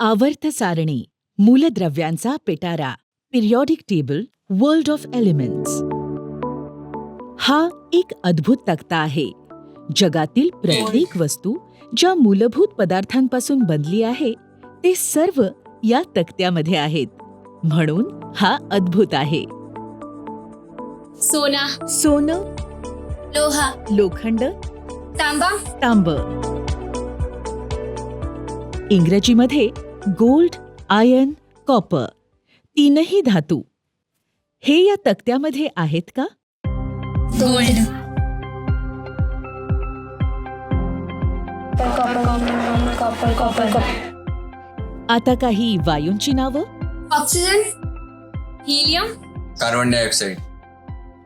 आवर्त सारणी मूलद्रव्यांचा पिटारा periodic table world of elements हा एक अद्भुत तक्ता आहे. जगातील प्रत्येक वस्तू ज्या मूलभूत पदार्थांपासून बनली आहे ते सर्व या तक्त्यामध्ये आहेत. म्हणून हा अद्भुत आहे. सोना. सोनं. लोहा. लोखंड. तांबा. तांब. इंग्रजीमध्ये गोल्ड आयर्न कॉपर तीनही धातू. हे या तक्त्यामध्ये आहेत का? गोल्ड. आता काही वायूंची नावं? Oxygen helium. Carbon dioxide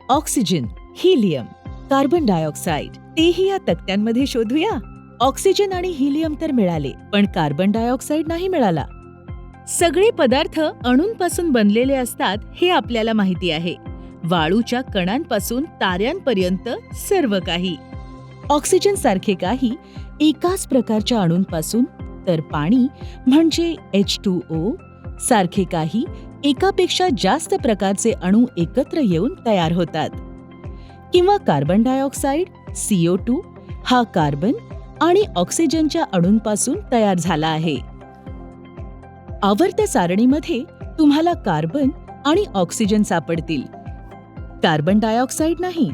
oxygen helium carbon dioxide तेही या तक्त्यांमध्ये शोधूया? ऑक्सिजन आणि हिलियम तर मिळाले पण कार्बन डायऑक्साईड नाही मिळाला. सगळे पदार्थ अणूंपासून बनलेले असतात हे आपल्याला माहिती आहे. वाळूच्या कणांपासून ताऱ्यांपर्यंत सर्व काही. ऑक्सिजन सारखे काही एकाच प्रकारच्या अणूंपासून तर पाणी म्हणजे एच टू ओ सारखे काही एकापेक्षा जास्त प्रकारचे अणू एकत्र येऊन तयार होतात. किंवा कार्बन डायऑक्साईड सीओ टू हा कार्बन आणि ऑक्सिजनच्या अणूंपासून तयार झाला आहे. आवर्त सारणीमध्ये तुम्हाला कार्बन आणि ऑक्सिजन सापडतील. कार्बन डायऑक्साईड नाही.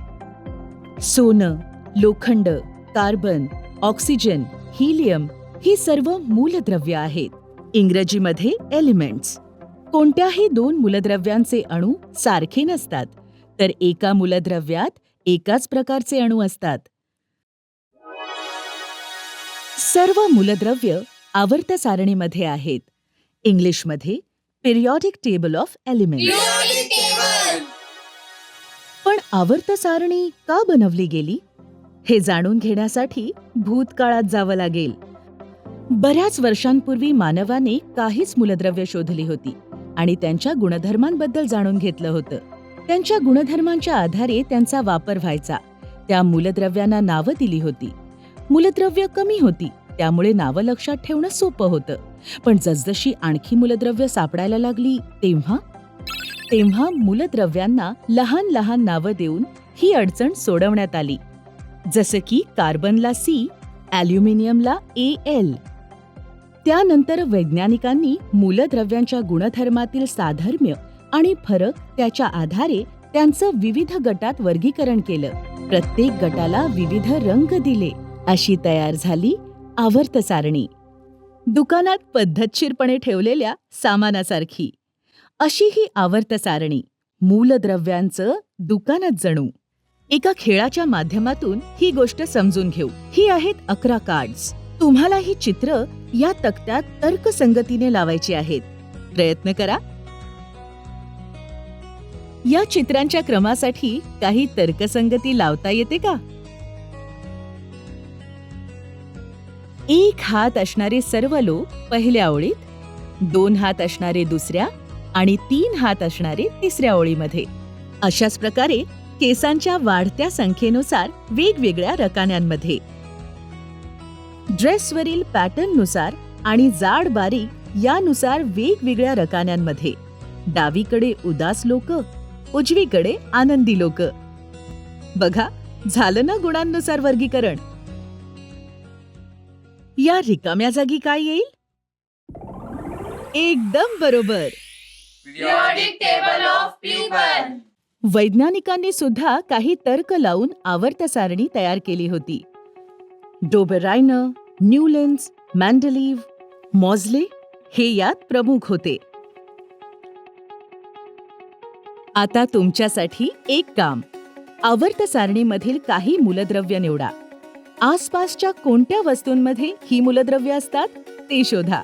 सोनं लोखंड कार्बन ऑक्सिजन हिलियम ही सर्व मूलद्रव्य आहेत. इंग्रजीमध्ये एलिमेंट्स. कोणत्याही दोन मूलद्रव्यांचे अणू सारखे नसतात. तर एका मूलद्रव्यात एकाच प्रकारचे अणू असतात. सर्व मूलद्रव्य आवर्त सारणीमध्ये आहेत. इंग्लिशमध्ये पिरियॉडिक टेबल ऑफ एलिमेंट्स पण आवर्त सारणी का बनवली गेली? हे जाणून घेण्यासाठी भूतकाळात जावं लागेल. बऱ्याच वर्षांपूर्वी मानवाने काहीच मूलद्रव्य शोधली होती आणि त्यांच्या गुणधर्मांबद्दल जाणून घेतलं होतं. त्यांच्या गुणधर्मांच्या आधारे त्यांचा वापर व्हायचा. त्या मूलद्रव्यांना नावं दिली होती. मूलद्रव्य कमी होती त्यामुळे नावं लक्षात ठेवणं सोपं होतं. पण जसजशी आणखी मूलद्रव्य सापडायला लागली तेव्हा? तेव्हा मूलद्रव्यांना लहान लहान नावं देऊन ही अडचण सोडवण्यात आली. जसं की कार्बनला सी ॲल्युमिनियमला ए एल त्यानंतर वैज्ञानिकांनी मूलद्रव्यांच्या गुणधर्मातील साधर्म्य आणि फरक त्याच्या आधारे त्यांचं विविध गटात वर्गीकरण केलं. प्रत्येक गटाला विविध रंग दिले. अशी तयार झाली आवर्त सारणी. दुकानात पद्धतशीरपणे ठेवलेल्या सामानासारखी. अशी ही आवर्त सारणी. मूलद्रव्यांचं दुकानात जणू. एका खेळाच्या माध्यमातून ही गोष्ट समजून घेऊ. ही आहेत अकरा कार्ड्स तुम्हाला ही चित्र या तक्त्यात तर्कसंगतीने लावायची आहेत. प्रयत्न करा. या चित्रांच्या क्रमासाठी काही तर्कसंगती लावता येते का? एक हात असणारे सर्व लोक पहिल्या ओळीत दोन हात असणारे दुसऱ्या आणि तीन हात असणारे तिसऱ्या ओळीमध्ये. अशाच प्रकारे केसांच्या वाढत्या संख्येनुसार वेगवेगळ्या रकान्यांमध्ये. ड्रेसवरील पॅटर्ननुसार आणि जाड बारीक यानुसार वेगवेगळ्या रकान्यांमध्ये. डावीकडे उदास लोक उजवीकडे आनंदी लोक. बघा झालं ना गुणांनुसार वर्गीकरण? या रिकाम्या जागी काय येईल? एकदम बरोबर. वैज्ञानिकांनी सुद्धा काही तर्क लावून आवर्त सारणी तयार केली होती. डोबेरायनर न्यूलेन्स मॅन्डलीव्ह मॉझले हे यात प्रमुख होते. आता तुमच्यासाठी एक काम. आवर्त सारणीमधील काही मूलद्रव्य निवडा. आसपासच्या कोणत्या वस्तूंमध्ये ही मूलद्रव्य असतात ते शोधा.